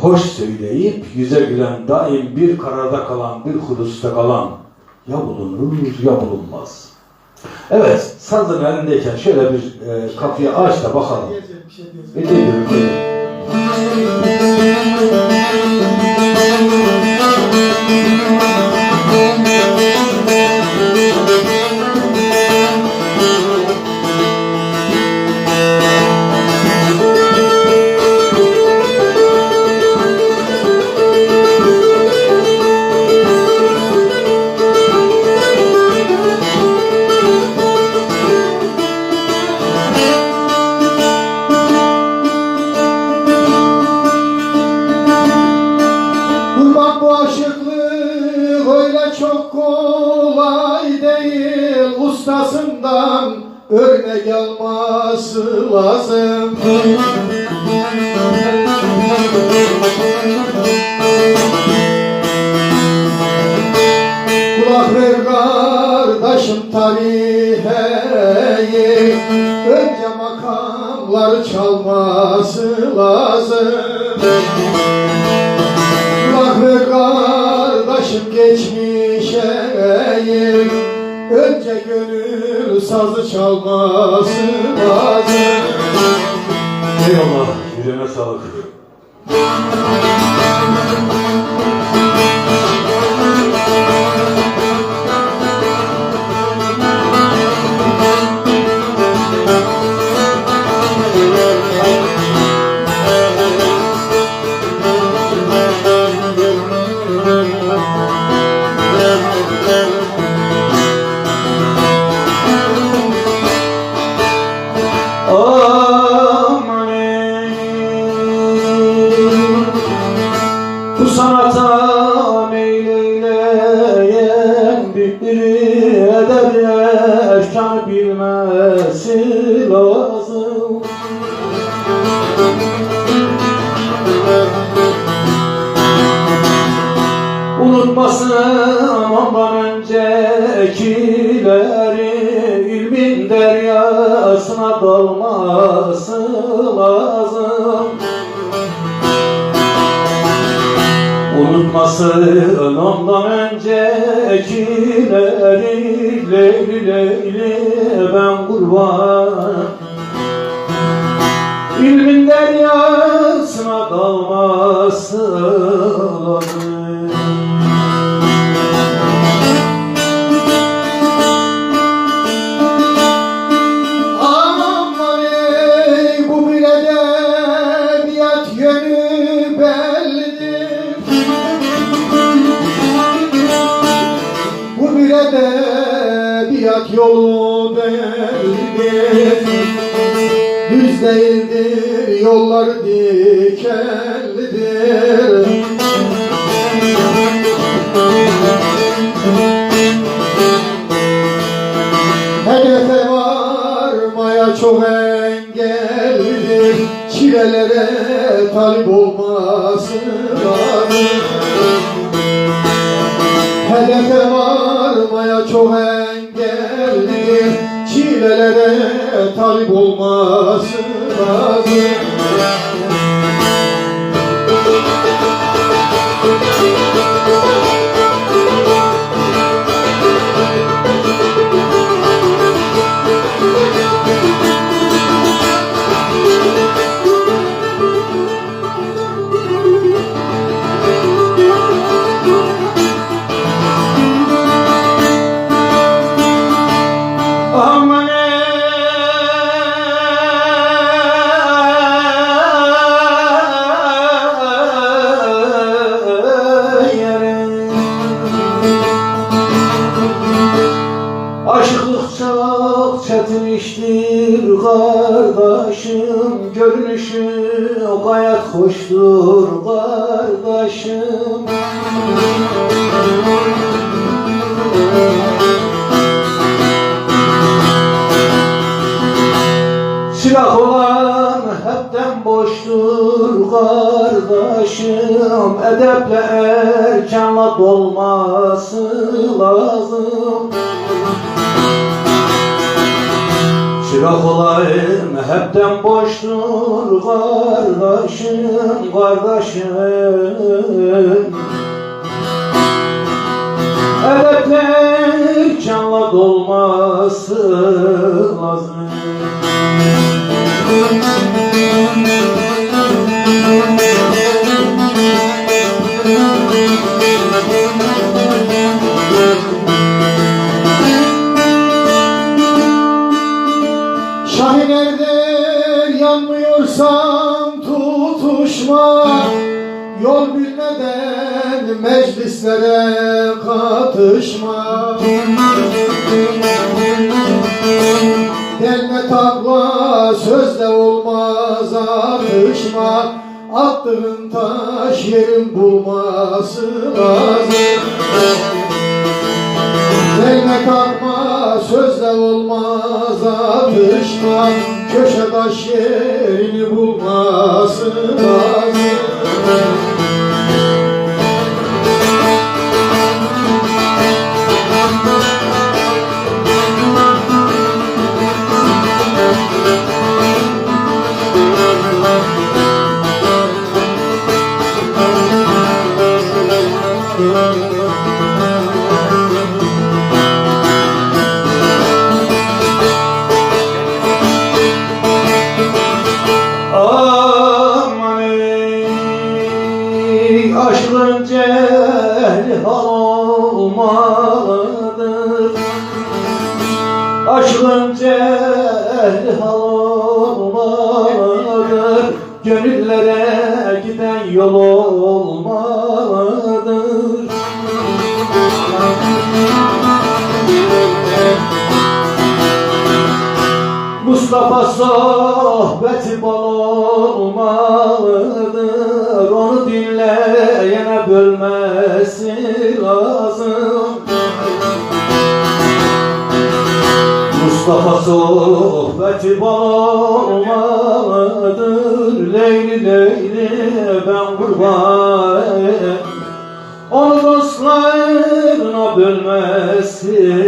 hoş söyleyip yüze gülen daim bir kararda kalan, bir hudusta kalan ya bulunur ya bulunmaz. Evet, sazın elindeyken şöyle bir e, kapıyı aç da bakalım. Bir şey diyecek. Ne diyorum? diyorum. Alması lazım. Kulak ver kardeşim tarihe Önce makamları çalması lazım. Kulak ver kardeşim geçmişe sazı çalması lazım Eyvallah, yüreğine sağlık. Meyleyleyen bir eder erkan bilmesi lazım. Unutmasın ondan öncekileri ilmin Unutmasın ondan öncekileri Leyli leyli ben kurban. İlmin deryasına dalması edebiyat yolu bellidir. Düz değildir yollar dikenlidir. Hedefe varmaya çok engellidir. Çilelere talip olması lazım. Hedefe varmaya çok engellidir Çilelere talip olması lazım iştir kardeşim Görünüşü gayet hoştur kardeşim. Silah olan hepten boştur kardeşim. Edeple erkanla dolması lazım Çırak olayım hepten boştur kardeşim, kardeşim. Edepler canla dolması lazım meclislere katışma. Delme takla sözle olmaz atışma. Attığın taş yerin bulması lazım. Değme kalkma sözle olmaz atışma. Köşe taş yerini bulması lazım aşkın cehli hal olmalıdır. Aşkın cehli hal olmalıdır. Gönüllere giden yol olmalıdır. Mustafa sohbeti bol olmalıdır Mustafa sohbeti bol olmalıdır Leyli leyli ben kurban Onu dostlarına bölmesi